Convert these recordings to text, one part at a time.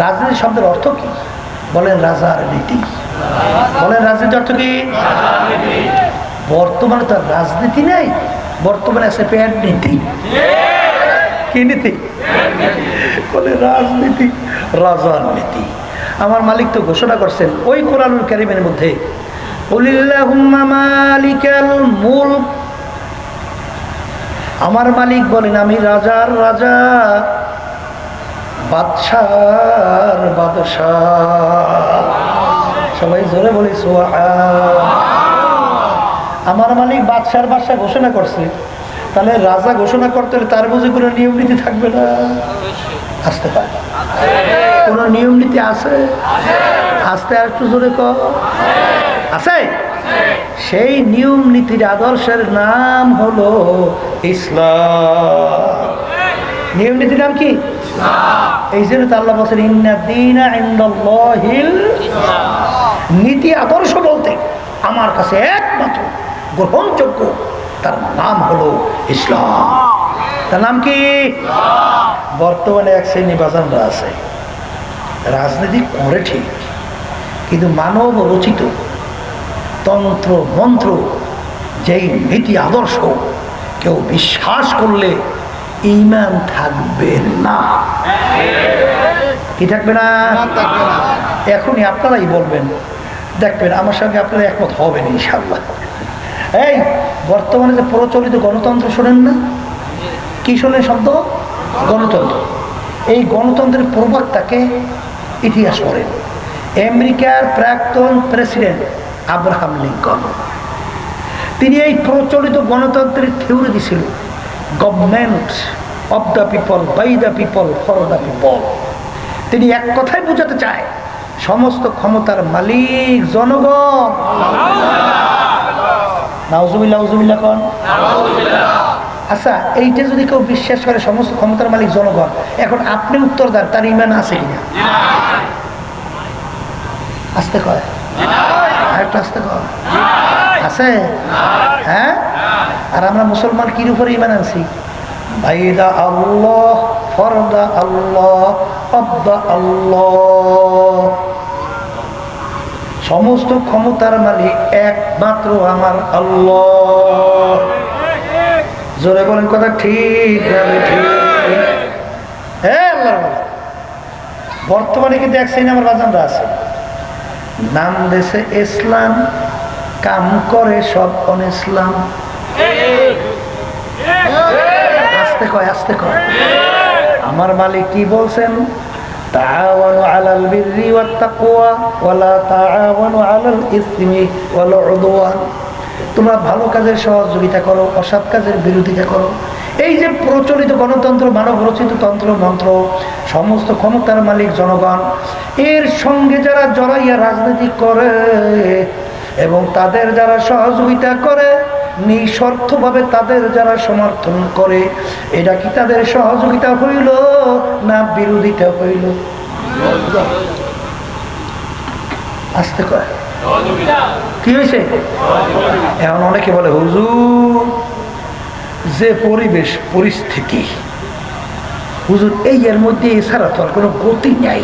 রাজনীতি শব্দের অর্থ কি? বলেন রাজার নীতি বলেন রাজনীতির অর্থ কি? বর্তমানে তো রাজনীতি নেই, বর্তমানে আছে প্যাট নীতি। কি নীতি? বলে রাজনীতি, রাজার নীতি। আমার মালিক তো ঘোষণা করছেন, ওই কোরআনুল কারিমের মধ্যে আমার মালিক বলেন, আমি রাজার রাজা। বাদশার বাদশাহ। সবাই জোরে বলি। আমার মালিক বাদশার বাদশাহ ঘোষণা করছে। তাহলে রাজা ঘোষণা করতে হলে তার বুঝে কোনো নিয়ম নীতি থাকবে না? আসতে পারে। কোনো নিয়ম নীতি আছে? আসতে একটু জোরে কর আছে? সেই নিয়ম নীতির আদর্শের নাম হলো ইসলাম। নিয়ম নীতির নাম কি? এই জন্য তো আল্লাহ বলছেন নীতি আদর্শ বলতে আমার কাছে একমাত্র গ্রহণযোগ্য, তার নাম হলো ইসলাম। তার নাম কি? বর্তমানে এক শ্রেণি বাজানরা আছে, রাজনীতি করে ঠিক, কিন্তু মানব রচিত তন্ত্র মন্ত্র, যেই নীতি আদর্শ, কেউ বিশ্বাস করলে ইমান থাকবে না। কি থাকবে না? এখনই আপনারাই বলবেন। দেখবেন আমার সঙ্গে আপনারা একমত হবেন ইনশাল্লাহ এই বর্তমানে যে প্রচলিত গণতন্ত্র শোনেন না? কি শোনেন শব্দ? গণতন্ত্র। এই গণতন্ত্রের প্রবক্তাকে ইতিহাস পড়েন আমেরিকার প্রাক্তন প্রেসিডেন্ট আব্রাহাম লিঙ্কন। তিনি এই প্রচলিত গণতন্ত্রের থিওরি দিছিল। Government of the people by the people for the people তিনি এক কথাই বোঝাতে চায়, সমস্ত ক্ষমতার মালিক জনগণ। আচ্ছা এইটা যদি কেউ বিশ্বাস করে সমস্ত ক্ষমতার মালিক জনগণ, এখন আপনি উত্তর দেন তার ইমান আছে কিনা? আসতে কয়। আছে? হ্যাঁ? আর আমরা মুসলমান কির উপরে ইমান আনছি? সমস্ত ক্ষমতার মালিক একমাত্র আমার আল্লাহ। জোরে বলেন কথা ঠিক বর্তমানে কিন্তু এক শ্রেণি আমার বাজানরা আছে। নাম দেশে ইসলাম, কাম করে সব অন ইসলাম। আস্তে কয় আস্তে কয়। আমার মালিক কি বলছেন? তোমরা ভালো কাজের সহযোগিতা করো, অসৎ কাজের বিরোধিতা করো। এই যে প্রচলিত গণতন্ত্র মানব রচিত তন্ত্র, মন্ত্র, সমস্ত ক্ষমতার মালিক জনগণ, এর সঙ্গে যারা জড়াইয়া রাজনীতি করে এবং তাদের যারা সহযোগিতা করে, নিঃস্বার্থভাবে তাদের যারা সমর্থন করে, এটা কি তাদের সহযোগিতা হইল না বিরোধিতা হইল? আসতে কয়। কি হয়েছে এখন অনেকে বলে, হুজুর যে পরিবেশ পরিস্থিতি, হুজুর, এই এর মধ্যে এছাড়া তো আর কোনো গতি নাই।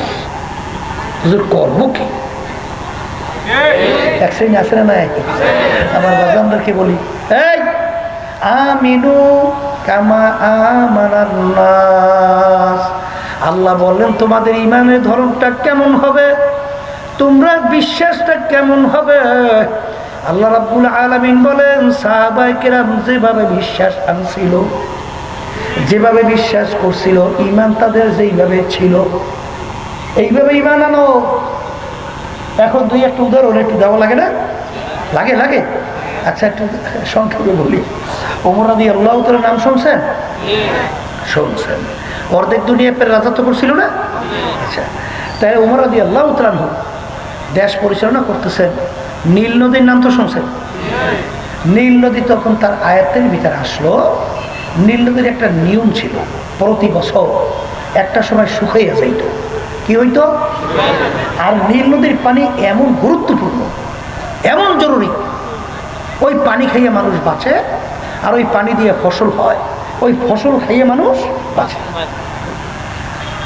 হুজুর, করব কি? এক আছে না আমার বলি কামা তোমাদের ইমানের ধরনটা কেমন হবে? তোমরা বিশ্বাসটা কেমন হবে? আল্লাহ রাব্বুল আলামিন বলেন সাহাবাই কেরাম যেভাবে বিশ্বাস আনছিল, যেভাবে বিশ্বাস করছিল ইমান তাদের যেইভাবে ছিল, এইভাবে ইমান আনো। এখন দুই একটা উদাহরণ একটু দেওয়া লাগে না? লাগে লাগে। আচ্ছা একটু সংক্ষেপে বলি। ওমরাদি আল্লাহ তোর নাম শুনছেন? শুনছেন। অর্ধেক দুনিয়া পের রাজত্ব করছিল না? আচ্ছা। তাই ওমরাদি আল্লাহ উতরান দেশ পরিচালনা করতেছেন। নীল নদীর নাম তো শুনছেন? নীল নদী তখন তার আয়াতের ভিতরে আসলো। নীল নদীর একটা নিয়ম ছিল, প্রতি বছর একটা সময় শুকাইয়া যাইত। কি হইতো? আর নীল নদীর পানি এমন গুরুত্বপূর্ণ, এমন জরুরি। ওই পানি খাইয়ে মানুষ বাঁচে, আর ওই পানি দিয়ে ফসল হয়। ওই ফসল খাইয়ে মানুষ বাঁচে।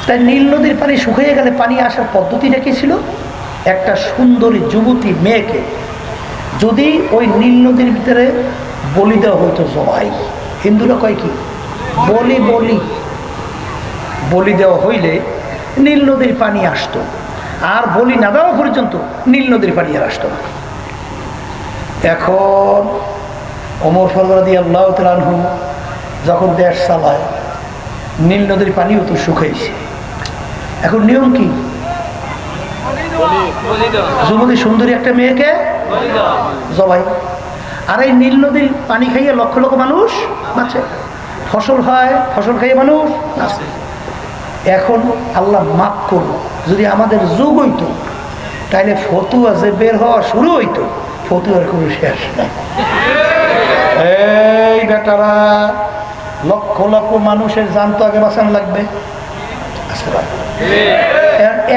তাই নীল নদীর পানি শুকিয়ে গেলে পানি আসার পদ্ধতিটা কি ছিল? একটা সুন্দরী যুবতী মেয়েকে যদি ওই নীল নদীর ভিতরে বলি দেওয়া হতো জবাই। হিন্দুরা কয় কি? বলি বলি। বলি দেওয়া হইলে নীল নদীর পানি আসতো। আর বলি না দেওয়া পর্যন্ত নীল নদীর পানি আর আসতো না। এখন অমর ফরদি আল্লাহ তালহু যখন দেশ চালায়, নীল নদীর পানিও তো শুকাইছে। এখন নিয়ম কি? যুবতী সুন্দরী একটা মেয়েকে জবাই। আর এই নীল নদীর পানি খাইয়ে লক্ষ লক্ষ মানুষ বাঁচে। ফসল হয়, ফসল খাইয়ে মানুষ বাঁচে। এখন আল্লাহ মাফ করব যদি আমাদের যুগ হইতো, তাইলে ফতুয়া যে বের হওয়া শুরু হইতো, ফতুয়ার কোনো শেষ এই বেটারা, লক্ষ লক্ষ মানুষের জান তো আগে বাঁচান লাগবে। আচ্ছা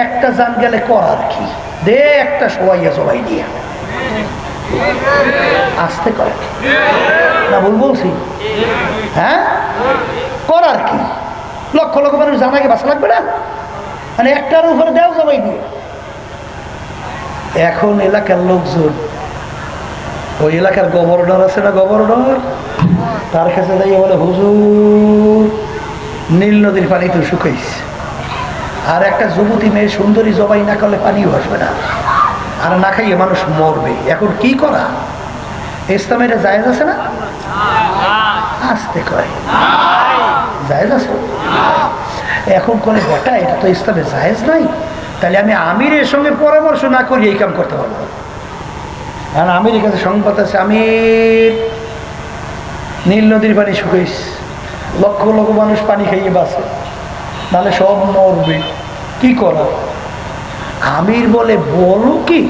একটা জান গেলে করার কি? দে একটা সবাইয়া সবাই দিয়ে। আসতে করে। না, ভুল বলছি। হ্যাঁ? করার কি? লক্ষ লক্ষ মানুষ জানাকে বাঁচা লাগবে না? মানে একটার উপরে দেও সবাই দিয়ে। এখন এলাকার লোকজন, ওই এলাকার গভর্নর আছে না গভর্নর তার কাছে যাই বলে, হুজুর, নীল নদীর পানি তো শুকাইছে। আর একটা যুবতী মেয়ে সুন্দরী জবাই না করলে পানিও আসবে না। আর না খাইয়ে মানুষ মরবে। এখন কি করা? ইসলামে এটা জায়েজ আছে না? আসতে কয়। জায়েজ আছে? এখন করে বেটা, এটা তো ইসলামে জায়েজ নাই। তাহলে আমি আমিরের সঙ্গে পরামর্শ না করি এই কাম করতে পারব। কারণ আমির কাছে সংবাদ আছে, আমির, নীল নদীর পানি শুকাইস। লক্ষ লক্ষ মানুষ পানি খাইয়ে বাঁচে। নাহলে সব মরবে। কি করা আমির বলে, বলো কি?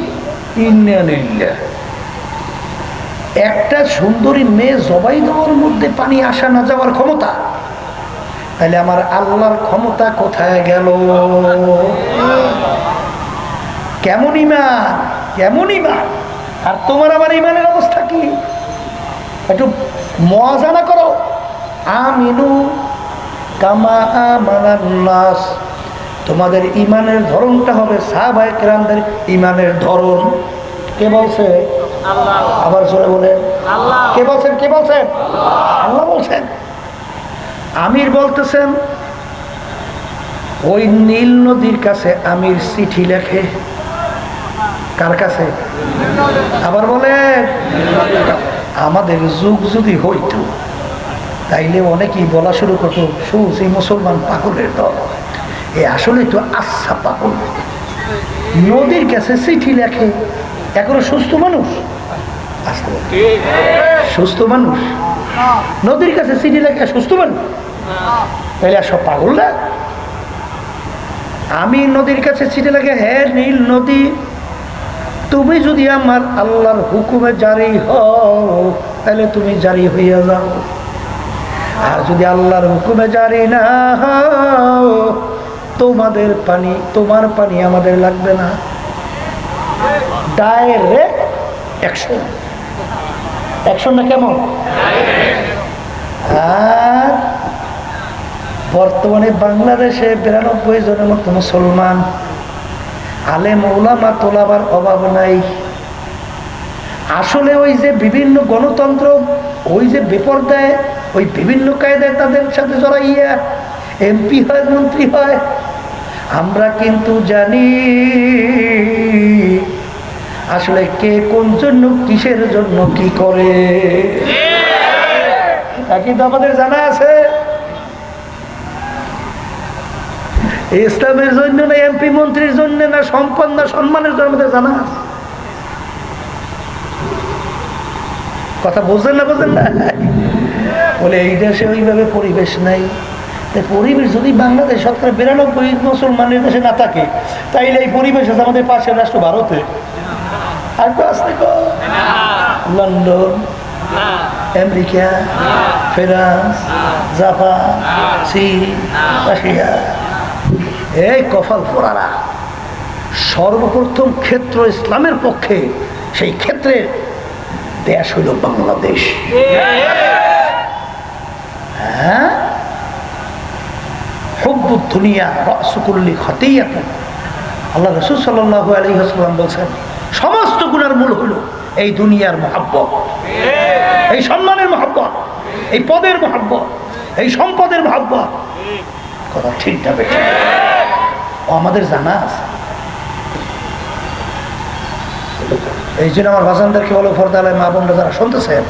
একটা সুন্দরী মেয়ে জবাই দেওয়ার মধ্যে পানি আসা না যাওয়ার ক্ষমতা। তাহলে আমার আল্লাহর ক্ষমতা কোথায় গেল? কেমন ইমান কেমন ইমান আর তোমার আমার ইমানের অবস্থা কি? একটু মজানা করো। আমিনু কামা তোমাদের ইমানের ধরনটা হবে কেরামদের ইমানের ধরন। কে বলছে? আবার জোরে বলে কে বলছেন? কে বলছেন? আল্লাহ। বলছেন। আমির বলতেছেন ওই নীল নদীর কাছে আমির চিঠি লেখে। কার কাছে? আবার বলে আমাদের যুগ যদি হইতো তাইলে অনেকেই বলা শুরু করতো, সুস, এই মুসলমান পাগলের দল। এ আসলে তো আচ্ছা পাগল। নদীর কাছে চিঠি লেখে, এখনও সুস্থ মানুষ? সুস্থ মানুষ? নদীর কাছে চিঠি লেখে, সুস্থ মানুষ? তাহলে আর সব পাগল না? আমি নদীর কাছে চিঠি লেখে হ্যাঁ নীল নদী, তুমি যদি আমার আল্লাহর হুকুমে জারি হও তাহলে তুমি জারি হইয়া যাও। আর যদি আল্লাহর হুকুমে জারি না তোমাদের পানি, তোমার পানি আমাদের লাগবে না। ডাইরেক্ট অ্যাকশন অ্যাকশনটা কেমন? আর বর্তমানে বাংলাদেশে বিরানব্বই জনের মতো মুসলমান। আলেম ওলামা তোলাবার অভাব নাই। আসলে ওই যে বিভিন্ন গণতন্ত্র, ওই যে বেপরদায় ওই বিভিন্ন কায়দায় তাদের সাথে জড়াইয়া এমপি হয়, মন্ত্রী হয়। আমরা কিন্তু জানি আসলে কে কোন জন্য, কিসের জন্য, কি করে। কিন্তু আমাদের জানা আছে। ইসলামের জন্য না এমপি মন্ত্রীর জন্য না সম্পদ না সম্মানের জন্য আমাদের জানা আছে। কথা বোঝেন না বোঝেন না? বলে এই দেশে ওইভাবে পরিবেশ নাই। পরিবেশ যদি বাংলাদেশ সরকার বিরানব্বই মুসলমানের দেশে না থাকে, তাইলে এই পরিবেশ আছে আমাদের পাশের রাষ্ট্র ভারতে। আর লন্ডন, আমেরিকা, ফ্রান্স, জাপান, চীন, রাশিয়া। এই কফল ফোরারা সর্বপ্রথম ক্ষেত্র ইসলামের পক্ষে সেই ক্ষেত্রে দেশ হইল বাংলাদেশ। হ্যাঁ? হুব্ব দুনিয়া রসকুল্লি খতেইয়াত আল্লাহ রসুল সাল্লাহ আলী হাসলাম বলছেন, সমস্ত গুণার মূল হলো এই দুনিয়ার মহাব্বত। এই সম্মানের মহাব্বত, এই পদের মহাব্বত, এই সম্পদের মহাব্বত। কথা ঠিক না বেঠিক? ও আমাদের জানা আছে। এই জন্য আমার ভাষানদেরকে বলো, ফরদালায় মা বোনরা যারা শুনতেছেন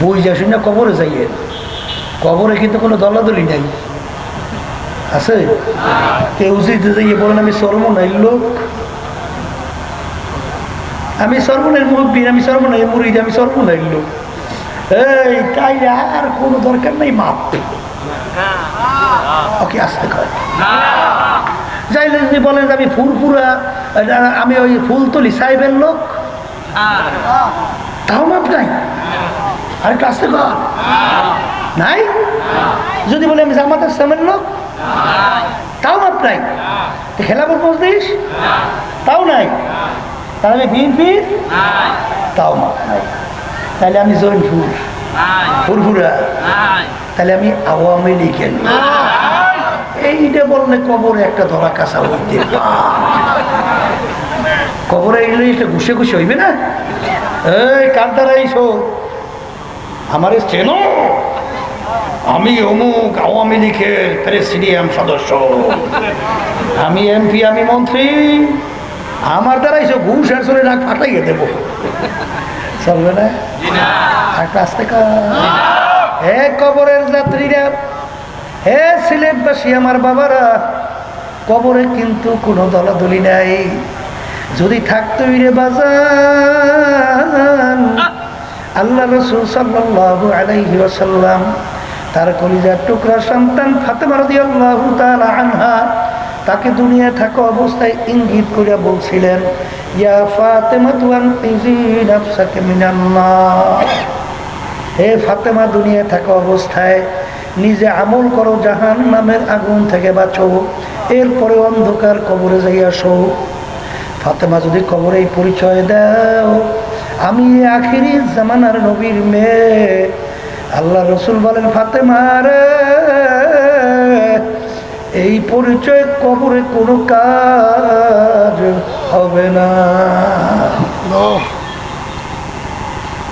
বই যা শুনে কবরে যাইয়ে কবরে কিন্তু কোনো দলাদলি নাই। আছে? কেউ উচিত যাইয়ে বলেন, আমি সর্বনাইল লোক। আমি সর্বনের মুরব্বীর, আমি সর্বনাই মুরিদ, আমি সর্বনাইল লোক। এই তাই আর কোনো দরকার নেই মাপ। ওকে, আসতে কয় যাইলে যদি বলেন যে আমি ফুরপুরা আমি ওই ফুল তুলি সাহেবের লোক। তাও মাপ নাই। আর একটু আসতে কর। নাই? যদি বলে আমি জামাতের সামের লোক? তাও মাপ নাই। খেলাপুর পৌঁছিস তাও নাই। তাহলে বিএনপির তাও মাপ নাই। তাহলে আমি জৈনপুর ফুরফুরা? তাহলে আমি আওয়ামী লীগের। এইটা বললে কবরে একটা ধরা কাঁচা হইতে। কবরে এগুলো একটা ঘুষে ঘুষে হইবে না? এই, কার দ্বারা এইসো আমার চেন আমি অমুক আওয়ামী লীগের প্রেসিডিয়াম সদস্য। আমি এমপি, আমি মন্ত্রী। আমার দ্বারা এইসব ঘুষ আসলে নাক ফাটাইয়ে দেবো। চলবে না? একটা আসতে হে কবরের যাত্রীরা, হে সিলেটবাসী আমার বাবারা, কবরে কিন্তু কোনো দলাদলি নাই। যদি থাকতো রে বাজান, আল্লাহ রসুল সাল্লাল্লাহু আলাইহি ওয়াসাল্লাম তার কলিজার টুকরা সন্তান তাকে দুনিয়ায় থাকা অবস্থায় ইঙ্গিত করে বলছিলেন, ইয়া ফাতেমা হে ফাতেমা অবস্থায় নিজে আমল করো জাহান নামের আগুন থেকে বাঁচো, এরপরে অন্ধকার কবরে যাই আসো ফাতেমা যদি কবরে পরিচয় দাও, আমি আখিরি জামানার নবীর মেয়ে। আল্লাহ রসুল বলেন ফাতেমা রে এই পরিচয় কবরে কোনো কাজ হবে না।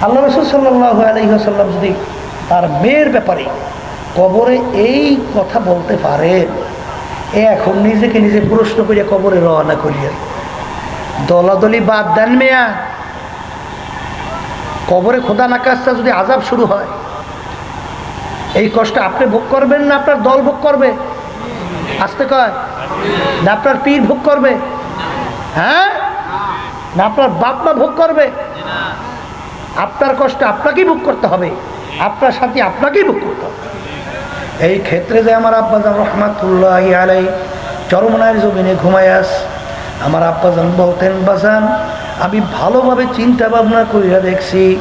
আল্লাহ। রসুল সাল্লাহ আলহিহাসাল্লাম যদি তার মেয়ের ব্যাপারে কবরে এই কথা বলতে পারে এ এখন নিজেকে নিজে প্রশ্ন করিয়া কবরে রওনা করিয়া দলাদলি বাদ দেন মেয়া। কবরে খোদা নাকাশটা যদি আজাব শুরু হয় এই কষ্ট আপনি ভোগ করবেন না আপনার দল ভোগ করবে? আসতে কয়, না আপনার পীর ভোগ করবে? হ্যাঁ? না আপনার বাপ মা ভোগ করবে? আপনার কষ্ট আপনাকেই ভোগ করতে হবে। আপনার সাথে আপনাকেই ভোগ করতে হবে। এই ক্ষেত্রে যে আমার আব্বাজান রহমাতুল্লাহ আলাই চরমনায়ের জমিনে ঘুমায়াস আমার আব্বাজান বলতেন, বাজান, আমি ভালোভাবে চিন্তা ভাবনা করিয়া দেখছি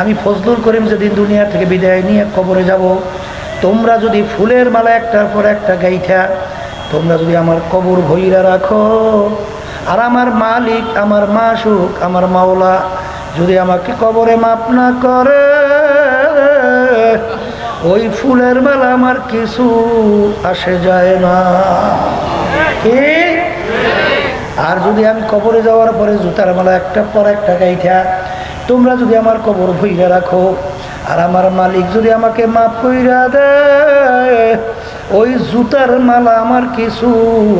আমি ফজলুল করিম যেদিন দুনিয়া থেকে বিদায় নিয়ে কবরে যাব, তোমরা যদি ফুলের মালা একটার পর একটা গাইঠা, তোমরা যদি আমার কবর ভইরা রাখো, আর আমার মালিক, আমার মাসুক, আমার মাওলা যদি আমাকে কবরে মাপ না করে, ওই ফুলের বেলা আমার কিছু আসে যায় না। কি? আর যদি আমি কবরে যাওয়ার পরে জুতার মালা একটা পর একটা গাইঠা তোমরা যদি আমার কবর ভইরা রাখো, আর আমার মালিক যদি আমাকে মাপ কইরা দেয়, ওই জুতার মালা আমার কিছু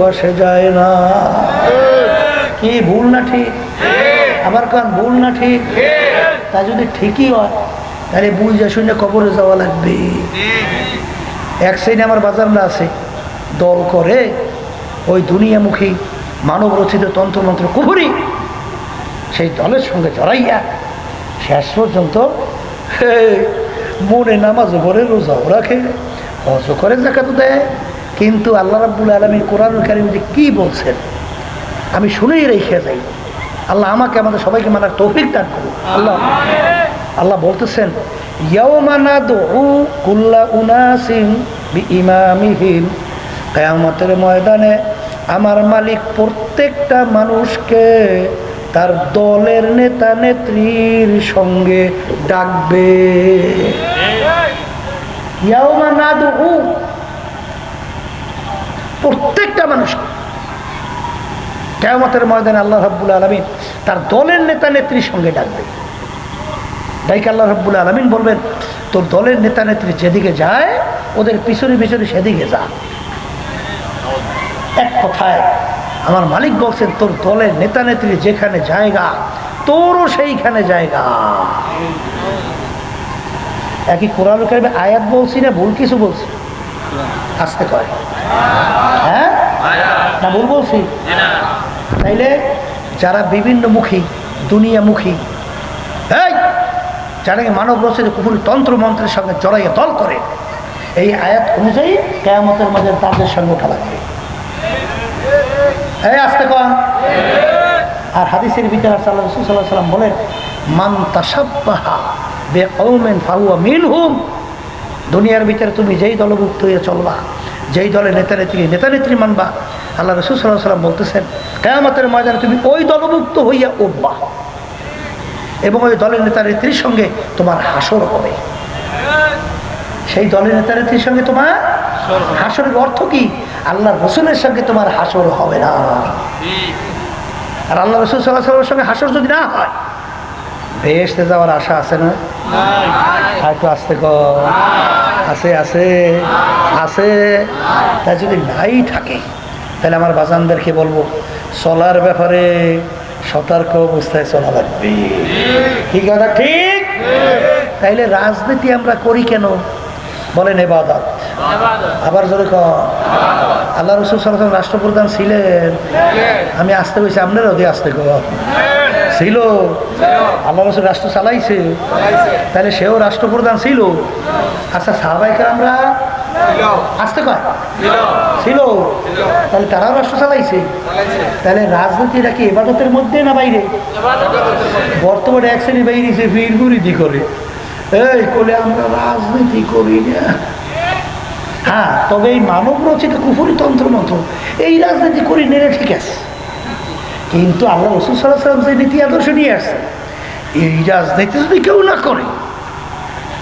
আসে যায় না। কি ভুল না ঠিক? আমার কান ভুল না ঠিক? তা যদি ঠিকই হয়, তাহলে বুঝা শুনে কবরে যাওয়া লাগবে। এক সাইডে আমার বাজারটা আছে, দল করে ওই দুনিয়ামুখী মানব রচিত তন্ত্রমন্ত্র কুহুরি, সেই দলের সঙ্গে জড়াইয়া শেষ পর্যন্ত মনে নামাজ পড়ে, রোজাও রাখে হজ করে জাকাত দেয়। কিন্তু আল্লাহ রাব্বুল আলমী কোরআন কারিম যে কী বলছেন, আমি শুনেই রেখে যাই। আল্লাহ আমাকে, আমাদের সবাইকে মানার তৌফিক দান করুন আল্লাহ আল্লাহ বলতেছেন ময়দানে আমার মালিক প্রত্যেকটা মানুষকে তার দলের নেতা নেত্রীর সঙ্গে ডাকবে। প্রত্যেকটা মানুষকে কেয়ামতের ময়দানে আল্লাহ রাব্বুল আলমিন তার দলের নেতা নেত্রীর সঙ্গে ডাকবে। ডাইকে আল্লাহ রাব্বুল আলমিন বলবেন, তোর দলের নেতা নেত্রী যেদিকে যায়, ওদের পিছনে পিছনে সেদিকে যা। এক কথায় আমার মালিক বলছেন, তোর দলের নেতা নেত্রী যেখানে জায়গা, তোরও সেইখানে জায়গা। একই কোরআন কারিমে আয়াত বলছি না, ভুল কিছু বলছি? আসতে কয়। হ্যাঁ? না, ভুল বলছি? তাইলে যারা বিভিন্ন মুখী দুনিয়ামুখী, এই, যারা মানব রচিত কুকুর তন্ত্র মন্ত্রের সঙ্গে জড়াইয়া দল করে, এই আয়াত অনুযায়ী কেয়ামতের মাঝে তাদের সঙ্গে ওঠা লাগবে। এই আসতে কন আর হাদিসের ভিতরে সাল্লাহ রসুল সাল্লাম বলেন, মান তাসাব্বাহা বে কৌমেন ফাহুয়া মিন হুম দুনিয়ার ভিতরে তুমি যেই দলভুক্ত হয়ে চলবা, যেই দলের নেতা নেত্রী নেতা নেত্রী মানবা, আল্লাহ রসুল সাল্লাহ সাল্লাম বলতেছেন, কেয়ামতের ময়দানে তুমি ওই দলভুক্ত হইয়া উঠবা এবং ওই দলের নেতা নেত্রীর সঙ্গে তোমার হাসর হবে। সেই দলের নেতা নেত্রীর সঙ্গে তোমার হাসরের অর্থ কি? আল্লাহ রসুলের সঙ্গে তোমার হাসর হবে না। আর আল্লাহ রসুল সাল্লাহ সঙ্গে হাসর যদি না হয় বেহেস্তে যাওয়ার আশা আছে না? হয়তো আসতে আছে আছে আছে। তা যদি নাই থাকে, তাহলে আমার বাজানদেরকে বলব, চলার ব্যাপারে সতর্ক অবস্থায় চলা লাগবে। কি কথা, ঠিক? তাইলে রাজনীতি আমরা করি কেন? বলেন এবাদত। আবার জোরে কর আল্লাহ রসুল সাল্লাম রাষ্ট্রপ্রধান ছিলেন। আমি আসতে বলছি আপনারও দিয়ে আসতে কর ছিল। আল্লাহ রসুল রাষ্ট্র চালাইছে। তাহলে সেও রাষ্ট্রপ্রধান ছিল। আচ্ছা সাহবাইকে আমরা আসতে কয়? ছিল। তাহলে তারাও রাষ্ট্র চালাইছে। তাহলে রাজনীতিটা কি এবাদতের মধ্যে না বাইরে? বর্তমানে এক শ্রেণি বাইরেছে ফিরগুড়ি দি করে। এই কোলে আমরা রাজনীতি করি, না? হ্যাঁ তবে এই মানব রচিত কুফুরি তন্ত্র মন্ত্র এই রাজনীতি করি নেড়ে ঠিক আছে। কিন্তু আল্লাহ রসুল সাল্লাহ যে নীতি আদর্শ নিয়ে আসছে এই রাজনীতি যদি কেউ না করে,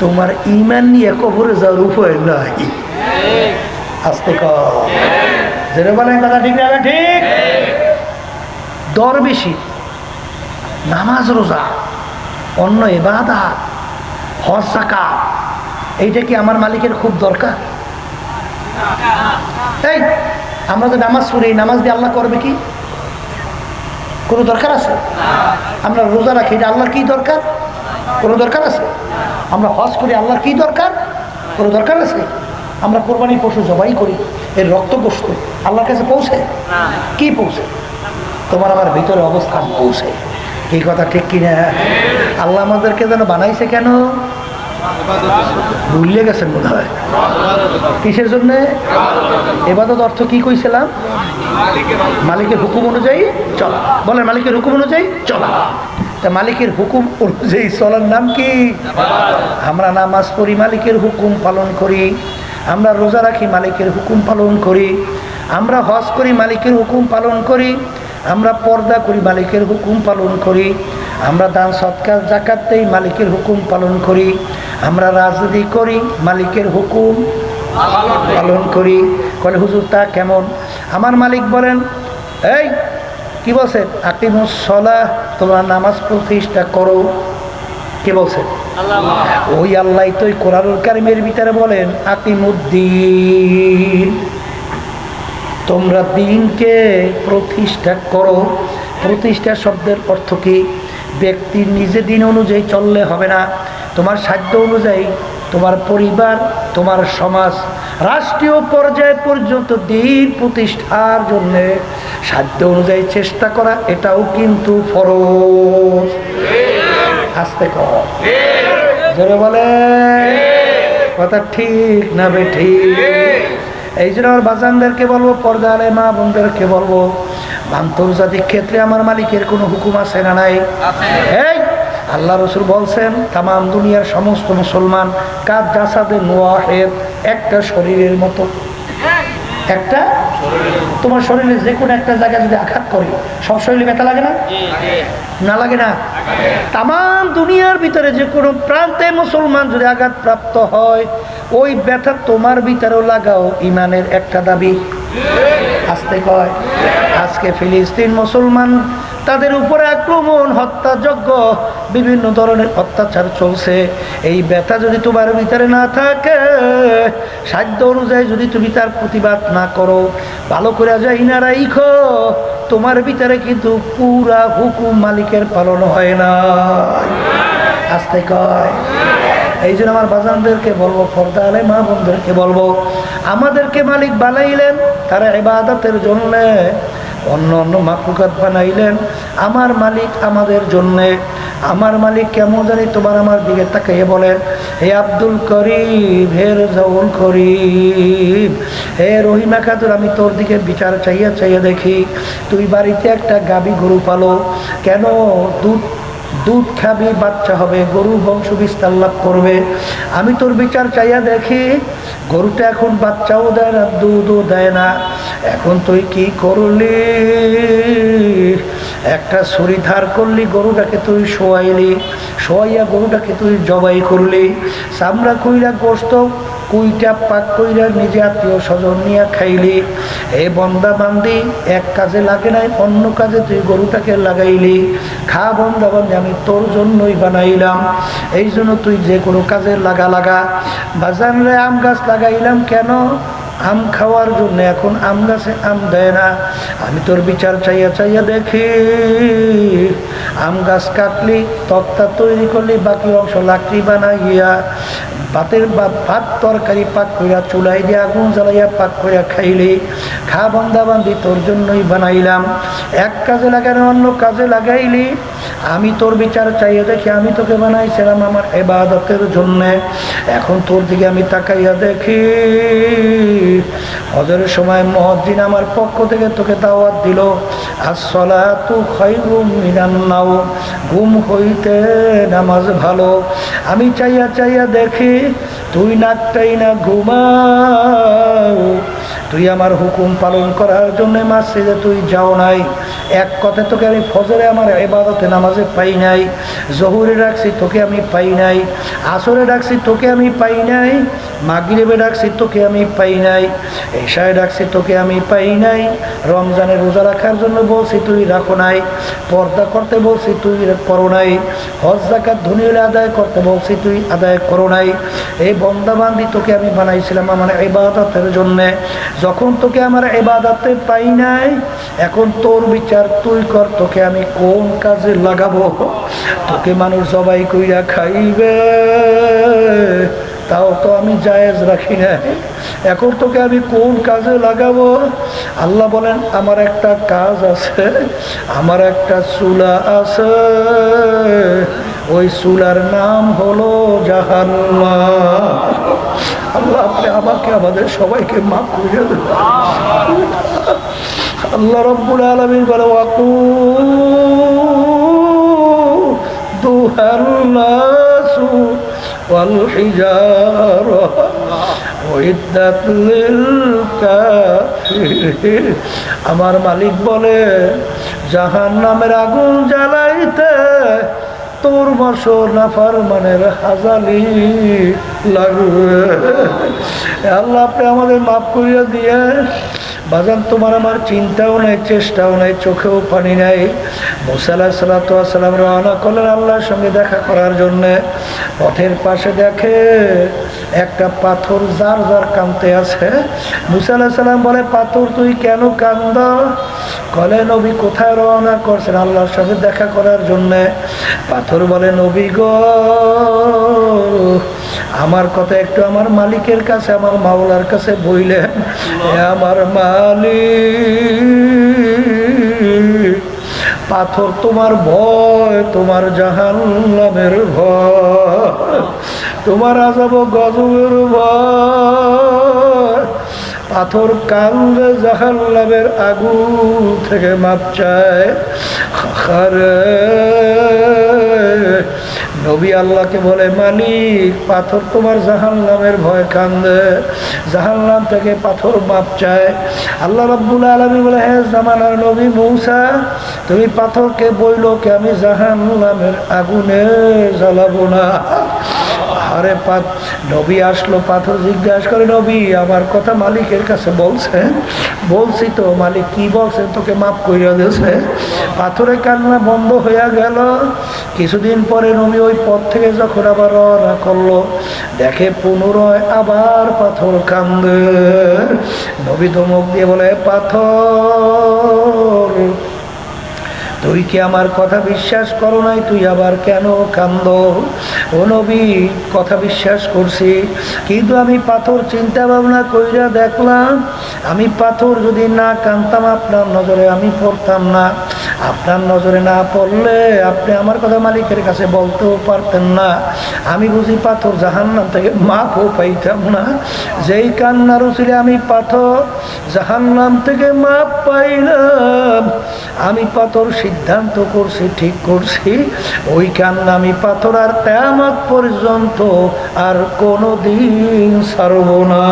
তোমার ইমান নিয়ে কবরে যাওয়ার উপায় নাই। আসতে করে বলেন কথা ঠিক না ঠিক? দর বেশি নামাজ রোজা, অন্য এবাদা হজ সাকা এইটা কি আমার মালিকের খুব দরকার? তাই আমরা তো নামাজ পড়ি নামাজ দিয়ে আল্লাহ করবে কি? কোনো দরকার আছে? আমরা রোজা রাখি, এটা আল্লাহর কি দরকার? কোনো দরকার আছে? আমরা হজ করি, আল্লাহর কি দরকার? কোনো দরকার আছে? আমরা কোরবানি পশু জবাই করি, এর রক্ত গোস্ত আল্লাহর কাছে পৌঁছে? কি পৌঁছে? তোমার আমার ভিতরে অবস্থান পৌঁছে। এই কথা ঠিক কিনা? আল্লাহ আমাদেরকে যেন বানাইছে কেন? ভুলিয়ে গেছেন মনে হয় কিসের জন্য? এবাদত অর্থ কি কইছিলাম? মালিকের হুকুম অনুযায়ী চলা। বলেন, মালিকের হুকুম অনুযায়ী চলা। তা মালিকের হুকুম অনুযায়ী চলার নাম কি? আমরা নামাজ পড়ি, মালিকের হুকুম পালন করি। আমরা রোজা রাখি, মালিকের হুকুম পালন করি। আমরা হজ করি, মালিকের হুকুম পালন করি। আমরা পর্দা করি, মালিকের হুকুম পালন করি। আমরা দান, সৎকার জাকাতেই মালিকের হুকুম পালন করি। আমরা রাজনীতি করি, মালিকের হুকুম পালন করি। বলে হুজুর, তা কেমন? আমার মালিক বলেন, এই, কি বলছে? বলছেন আকিমুসলা তোমরা নামাজ প্রতিষ্ঠা করো। কে বলছেন ওই আল্লাহ তো কোরআনুল কারিমের ভিতরে বলেন, আকিমুদ্দিন, তোমরা দিনকে প্রতিষ্ঠা করো। প্রতিষ্ঠা শব্দের অর্থ কি? ব্যক্তি নিজে দিন অনুযায়ী চললে হবে না। তোমার সাধ্য অনুযায়ী তোমার পরিবার তোমার সমাজ রাষ্ট্রীয় পর্যায় পর্যন্ত দিন প্রতিষ্ঠার জন্য সাধ্য অনুযায়ী চেষ্টা করা এটাও কিন্তু ফরজ। আসতে কর। বলে। কথা ঠিক না বে ঠিক? এই জন্য আমার বাজানদেরকে বলব পর্দা আলে মা বোনদেরকে বলব আন্তর্জাতিক ক্ষেত্রে আমার মালিকের কোনো হুকুম আছে না নাই? আল্লাহ রসুল বলছেন তাম দুনিয়ার সমস্ত মুসলমান কাজ জাসাদে নোয়াহের একটা শরীরের মতো। একটা? তোমার শরীরে যে কোনো একটা জায়গায় যদি আঘাত করে, সব শরীরে ব্যথা লাগে না? না লাগে না? তাম দুনিয়ার ভিতরে যে কোনো প্রান্তে মুসলমান যদি আঘাত প্রাপ্ত হয়, ওই ব্যথা তোমার ভিতরেও লাগাও ইমানের একটা দাবি। আসতে কয়, আজকে ফিলিস্তিন মুসলমান তাদের উপরে আক্রমণ, হত্যাযজ্ঞ, বিভিন্ন ধরনের অত্যাচার চলছে। এই ব্যথা যদি তোমার ভিতরে না থাকে, সাধ্য অনুযায়ী যদি তুমি তার প্রতিবাদ না করো, ভালো করে যাই না রাইখো, তোমার ভিতরে কিন্তু পুরা হুকুম মালিকের পালন হয় না। আসতে কয় এই জন্য আমার বাজানদেরকে বলব, ফর্দা আলে মা বোনদেরকে বলব, আমাদেরকে মালিক বানাইলেন, তারা এবাদতের জন্যে অন্য অন্য মাকলুকাত বানাইলেন। আমার মালিক আমাদের জন্যে, আমার মালিক কেমন জানি তোমার আমার দিকে তাকাইয়ে বলেন, হে আব্দুল করিম, হে রেজাউল করিম, হে রহিমা খাতুর আমি তোর দিকে বিচার চাইয়া চাইয়া দেখি, তুই বাড়িতে একটা গাবি গরু পালো, কেন দুধ দুধ খাবি, বাচ্চা হবে, গরু বংশ বিস্তার লাভ করবে? আমি তোর বিচার চাইয়া দেখি, গরুটা এখন বাচ্চাও দেয় না, দুধও দেয় না। এখন তুই কি করলি? একটা ছুরি ধার করলি, গরুটাকে তুই শোয়াইলি, শোয়াইয়া গরুটাকে তুই জবাই করলি। চামড়া কইরা গোস্ত, কুইটা পাক কইরা নিজে আত্মীয় স্বজন নিয়ে খাইলি। এ বন্দা বান্দি, এক কাজে লাগে নাই, অন্য কাজে তুই গরুটাকে লাগাইলি। খা বন্দা বান্দি, আমি তোর জন্যই বানাইলাম। এই জন্য তুই যে কোনো কাজে লাগা লাগা। বাজান রে, আম গাছ লাগাইলাম কেন? আম খাওয়ার জন্য এখন আম গাছে আম দেয় না। আমি তোর বিচার চাইয়া চাইয়া দেখি, আম গাছ কাটলি, তক্তা তৈরি করলি, বাকি অংশ লাকড়ি বানাইয়া, ভাতের ভাত তরকারি পাক কইরা চুলাই দিয়ে, আগুন জ্বালাইয়া পাক কইরা খাইলি। খা বন্দা বান্ধি তোর জন্যই বানাইলাম। এক কাজে লাগানো অন্য কাজে লাগাইলি। আমি তোর বিচার চাইয়া দেখি, আমি তোকে বানাইছিলাম আমার এবাদতের জন্যে। এখন তোর দিকে আমি তাকাইয়া দেখি। হজরের সময় মহদ্দিন আমার পক্ষ থেকে তোকে দাওয়াত দিল আর সলা তু খৈরুম ঘুম হইতে নামাজ ভালো। আমি চাইয়া চাইয়া দেখি, তুই নাকটাই না ঘুমাও, তুই আমার হুকুম পালন করার জন্য মাসিদে তুই যাও নাই। এক কথায় তোকে আমি ফজরে আমার এবাদতে নামাজে পাই নাই, জহুরে ডাকছি তোকে আমি পাই নাই, আসরে ডাকছি তোকে আমি পাই নাই, মাগরিবে ডাকছি তোকে আমি পাই নাই, এশায় ডাকছি তোকে আমি পাই নাই রমজানের রোজা রাখার জন্য বলছি তুই রাখো নাই, পর্দা করতে বলছি তুই করো নাই, হজ জাকাত ধনী হলে আদায় করতে বলছি তুই আদায় করো নাই, এই বন্দাবান্দি তোকে আমি বানাইছিলাম আমার এবাদতের জন্যে, যখন তোকে আমার এবাদতে পাই নাই, এখন তোর বিচার তুই কর, তোকে আমি কোন কাজে লাগাবো? তোকে মানুষ সবাই কইরা খাইবে। তাও তো আমি জায়েজ রাখি না এখন তোকে আমি কোন কাজে লাগাবো? আল্লাহ বলেন, আমার একটা কাজ আছে, আমার একটা চুলা আছে। ওই চুলার নাম হলো জাহান্নাম। আল্লাহ আপনি আমাকে আমাদের সবাইকে মাফ করে দেন আল্লাহ রব্বুল আলমিন বলে ওয়াকু দুহাল্লাসু والحجارة وعدت للكافرين আমার মালিক বলে জাহান নামের আগুন জ্বালাইতে তোর মাসো নাফার মানের হাজালি লাগবে। আল্লাহ, আপনি আমাদের মাফ করিয়া দিয়ে, বাজান, তোমার আমার চিন্তাও নাই, চেষ্টাও নাই, চোখেও পানি নাই। মুসাল্লাহ সাল্লাম রওনা করলেন আল্লাহর সঙ্গে দেখা করার জন্যে। পথের পাশে দেখে একটা পাথর যার যার কামতে আছে। মুসাল্লাহ সাল্লাম বলে, পাথর তুই কেন কান্দ? কলে, নবী কোথায় রওনা করছেন? আল্লাহর সঙ্গে দেখা করার জন্যে। পাথর বলে, নবী গো, আমার কথা একটু আমার মালিকের কাছে, আমার মাওলার কাছে বইলেন। আমার মালিক, পাথর তোমার ভয়, তোমার জাহান্নামের ভয়, তোমার আজাব গজবের ভয় পাথর কান্দে জাহান্নামের আগুন থেকে মাপ চায়। নবী আল্লাহকে বলে, মালিক, পাথর তোমার জাহান জাহান্নামের ভয় কান্দে। জাহান্নাম থেকে পাথর মাপ চায়। আল্লাহ রব্বুল আলমী বলে হ্যাঁ জামানার নবী মৌসা, তুমি পাথরকে বইল কে, আমি জাহান জাহান্নামের আগুনে জ্বালাবো না। আরে পাত, নবী আসলো, পাথর জিজ্ঞাসা করে, নবী, আমার কথা মালিকের কাছে বলছে, বলছি তো, মালিক কি বলছে, তোকে মাফ করিয়া দিয়েছে। পাথরে কান্না বন্ধ হইয়া গেল। কিছুদিন পরে নবী ওই পথ থেকে যখন আবার রওনা করল, দেখে পুনরায় আবার পাথর কান্দে। নবী ধমক দিয়ে বলে, পাথর তুই কি আমার কথা বিশ্বাস করো নাই? তুই আবার কেন কান্দ? ও নবী, কথা বিশ্বাস করছি। কিন্তু আমি পাথর চিন্তা ভাবনা কইরা দেখলাম, আমি পাথর যদি না কানতাম আপনার নজরে আমি পড়তাম না। আপনার নজরে না পড়লে আপনি আমার কথা মালিকের কাছে বলতেও পারতেন না। আমি বুঝি পাথর জাহান্নাম থেকে মাপও পাইতাম না। যেই কান্নার ছিল আমি পাথর জাহান্নাম থেকে মাপ পাইলাম, আমি পাথর সিদ্ধান্ত করছি, ঠিক করছি। ওই কান্না আমি পাথর আর তেমত পর্যন্ত আর কোনো দিন ছাড়ব না।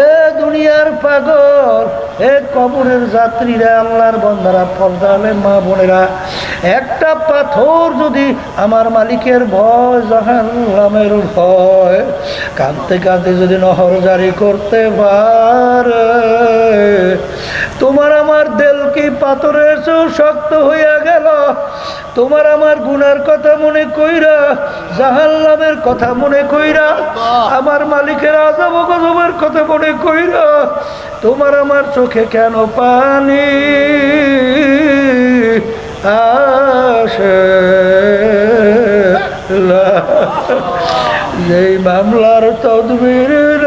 এ দুনিয়ার পাগল। এ কবরের যাত্রীরা, আল্লাহর বন্ধারা পর্দালে মা বোনেরা, একটা পাথর যদি আমার মালিকের ভয় জাহান্নামের ভয়, কাঁদতে কাঁদতে যদি নহর জারি করতে পারে তোমার আমার দেল কি পাথরের চেয়েও শক্ত হইয়া গেল তোমার আমার গুনার কথা মনে কইরা, জাহান্নামের কথা মনে কইরা, আমার মালিকের আজব গজবের কথা মনে কইরা, তোমার আমার চোখে কেন পানি আসে? যেই মামলার তদবির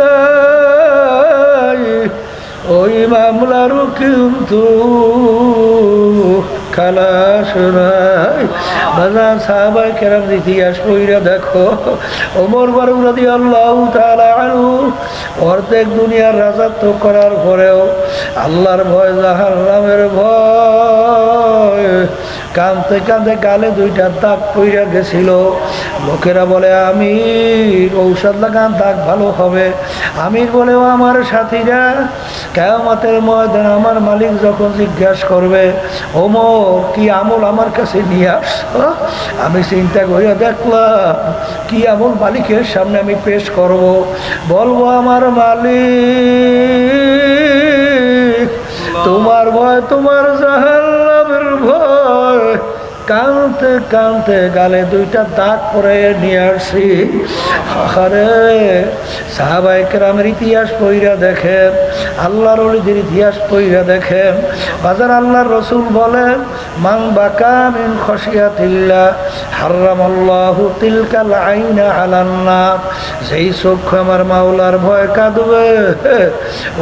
ওই মামলারও কিন্তু ইতিহাস কইরা আল্লাহ অর্ধেক দুনিয়ার রাজাত্ব করার পরেও আল্লাহর ভয় জাহার নামের ভয় কাঁদতে কাঁদতে গালে দুইটা দাগ পইরা গেছিল। লোকেরা বলে আমি ঔষধ লাগান, দাগ ভালো হবে। আমির বলেও আমার সাথীরা, কেয়ামতের ময়দান আমার মালিক যখন জিজ্ঞাসা করবে ওমর কি আমল আমার কাছে নিয়ে আসছো? আমি চিন্তা করিয়া দেখলাম, কি আমল মালিকের সামনে আমি পেশ করব। বলব, আমার মালিক, তোমার ভয় তোমার ভয় কানতে কানতে গালে দুইটা দাগ পরে নিয়ে আসছি আরে সাহাবাই কেরামের ইতিহাস পইরা দেখেন আল্লাহর অলিদের ইতিহাস পইরা দেখেন। বাজার আল্লাহর রসুল বলেন মাং বাকা মিন খসিয়াতিল্লা হারাম আল্লাহ তিলকাল আইনা আলান্না যেই চক্ষু আমার মাওলার ভয় কাঁদবে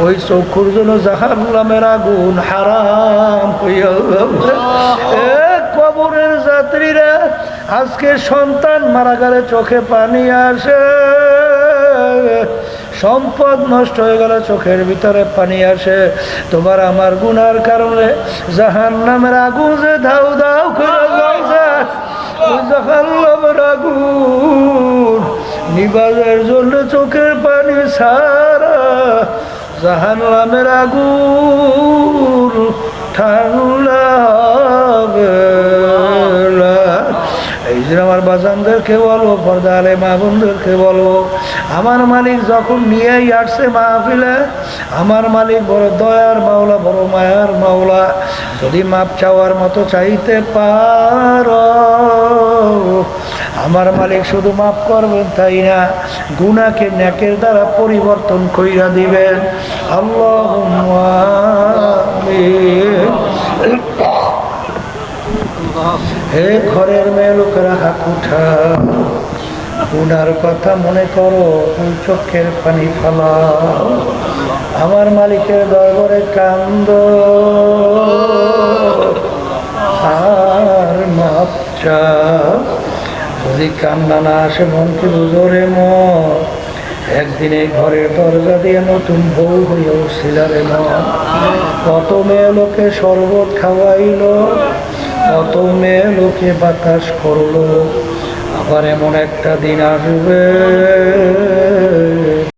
ওই চক্ষুর জন্য জাহান্নামের আগুন হারাম হইয়া কবরের যাত্রীরা আজকে সন্তান মারা গেলে চোখে পানি আসে। সম্পদ নষ্ট হয়ে গেলে চোখের ভিতরে পানি আসে। তোমার আমার গুনার কারণে জাহান নামের আগুন যে ধাউ ধাউ জাহান নিবাজের জন্য চোখের পানি সারা জাহান নামের আগুন আমার বাজানদেরকে বলব পর্দা আলে মা বোনদেরকে বলব, আমার মালিক যখন নিয়েই আসছে মাহফিলে, আমার মালিক বড় দয়ার মাওলা, বড় মায়ার মাওলা, যদি মাপ চাওয়ার মতো চাইতে পার। আমার মালিক শুধু মাফ করবেন তাই না, গুনাকে ন্যাকের দ্বারা পরিবর্তন কইরা দিবেন। আল্লাহ হে ঘরের মেয়ে লোকেরা, হাত উনার কথা মনে করো তুই চোখের পানি ফেলা। আমার মালিকের দরবারে কান্দ। আর মাপ চা যদি কান্না না আসে মনকে বুঝরে মন একদিনে ঘরের দরজা দিয়ে নতুন বউ হইয়াও উঠছিল রে মন। কত মেয়ে লোকে শরবত খাওয়াইল কত মেয়ে লোকে বাতাস করল। আবার এমন একটা দিন আসবে।